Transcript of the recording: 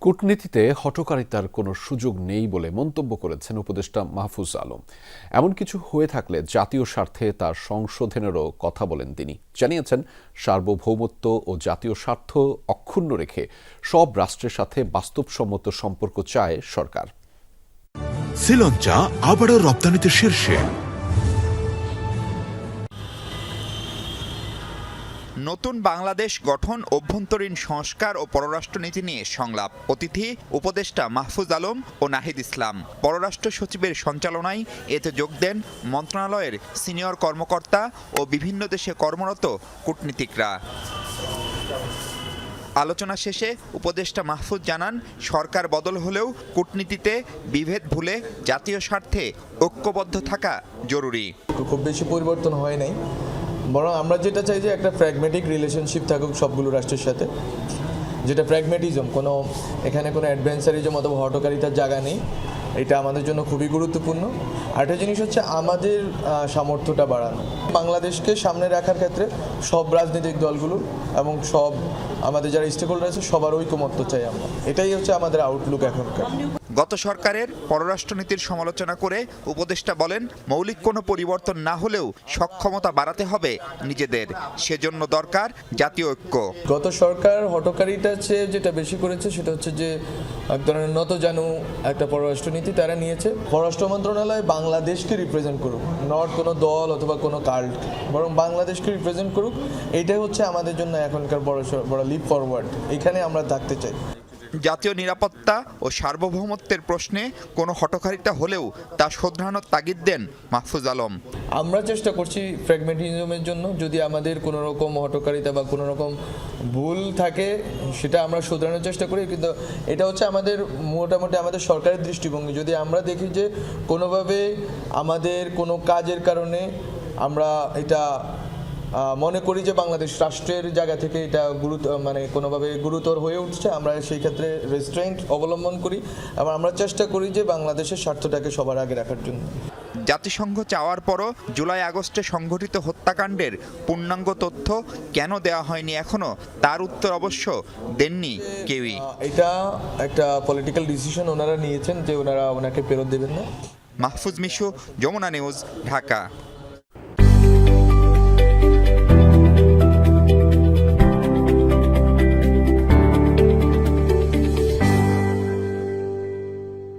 কূটনীতিতে হটকারিতার কোনো সুযোগ নেই বলে মন্তব্য করেছেন উপদেষ্টা মাহফুজ আলম। এমন কিছু হয়ে থাকলে জাতীয় স্বার্থে তার সংশোধনেরও কথা বলেন তিনি। জানিয়েছেন, সার্বভৌমত্ব ও জাতীয় স্বার্থ অক্ষুণ্ণ রেখে সব রাষ্ট্রের সাথে বাস্তবসম্মত সম্পর্ক চায় সরকার। শ্রীলঙ্কা আবারও রপ্তানিতে শীর্ষে। নতুন বাংলাদেশ গঠন, অভ্যন্তরীণ সংস্কার ও পররাষ্ট্রনীতি নিয়ে সংলাপ। অতিথি উপদেষ্টা মাহফুজ আলম ও নাহিদ ইসলাম। পররাষ্ট্র সচিবের সঞ্চালনায় এতে যোগ দেন মন্ত্রণালয়ের সিনিয়র কর্মকর্তা ও বিভিন্ন দেশে কর্মরত কূটনীতিকরা। আলোচনা শেষে উপদেষ্টা মাহফুজ জানান, সরকার বদল হলেও কূটনীতিতে বিভেদ ভুলে জাতীয় স্বার্থে ঐক্যবদ্ধ থাকা জরুরি। খুব বেশি পরিবর্তন হয় নাই। বরং আমরা যেটা চাই যে একটা প্র্যাগমেটিক রিলেশনশিপ থাকুক সবগুলো রাষ্ট্রের সাথে। যেটা প্র্যাগমেটিজম কোনো এখানে কোনো অ্যাডভেঞ্চারিজম অথবা হটকারিতার জায়গা নেই। এটা আমাদের জন্য খুবই গুরুত্বপূর্ণ। আরেকটা জিনিস হচ্ছে আমাদের সামর্থ্যটা বাড়ানো। বাংলাদেশকে সামনে রাখার ক্ষেত্রে সব রাজনৈতিক দলগুলো এবং সব আমাদের যারা স্টেক হোল্ডার আছে সবার ঐকমত্য চাই আমরা। এটাই হচ্ছে আমাদের আউটলুক এখনকার। গত সরকারের পররাষ্ট্রনীতির সমালোচনা করে উপদেষ্টা বলেন, মৌলিক কোনো পরিবর্তন না হলেও সক্ষমতা বাড়াতে হবে নিজেদের। সেজন্য দরকার জাতীয় ঐক্য। গত সরকার হটকারিতা চেয়ে যেটা বেশি করেছে সেটা হচ্ছে যে, এক ধরনের নতজানু একটা পররাষ্ট্রনীতি তারা নিয়েছে। পররাষ্ট্র মন্ত্রণালয় বাংলাদেশকে রিপ্রেজেন্ট করুক নট কোনো দল অথবা কোনো কাল্ট বরং বাংলাদেশকে রিপ্রেজেন্ট করুক। এইটাই হচ্ছে আমাদের জন্য এখনকার বড় বড় লিপ ফরওয়ার্ড এখানে আমরা থাকতে চাই। জাতীয় নিরাপত্তা ও সার্বভৌমত্বের প্রশ্নে কোনো হটকারিতা হলেও তা শোধরানোর তাগিদ দেন মাহফুজ আলম। আমরা চেষ্টা করছি ফ্র্যাগমেন্টিজমের জন্য। যদি আমাদের কোনো রকম হটকারিতা বা কোনো রকম ভুল থাকে, সেটা আমরা শোধরানোর চেষ্টা করি। কিন্তু এটা হচ্ছে আমাদের মোটামুটি আমাদের সরকারের দৃষ্টিভঙ্গি। যদি আমরা দেখি যে কোনোভাবে আমাদের কোনো কাজের কারণে আমরা এটা মনে করি যে বাংলাদেশ রাষ্ট্রের জায়গা থেকে এটা গুরুত্ব মানে কোনোভাবে গুরুতর হয়ে উঠছে। আমরা সেই ক্ষেত্রে রেস্টুরেন্ট অবলম্বন করি এবং আমরা চেষ্টা করি যে বাংলাদেশের স্বার্থটাকে সবার আগে রাখার জন্য। জাতিসংঘ চাওয়ার পরও জুলাই আগস্টে সংঘটিত হত্যাকাণ্ডের পূর্ণাঙ্গ তথ্য কেন দেওয়া হয়নি এখনও তার উত্তর অবশ্য দেননি কেউই। এটা একটা পলিটিক্যাল ডিসিশন ওনারা নিয়েছেন যে ওনারা ওনাকে ফেরত দেবেন না। মাহফুজ মিশু যমুনা নিউজ ঢাকা।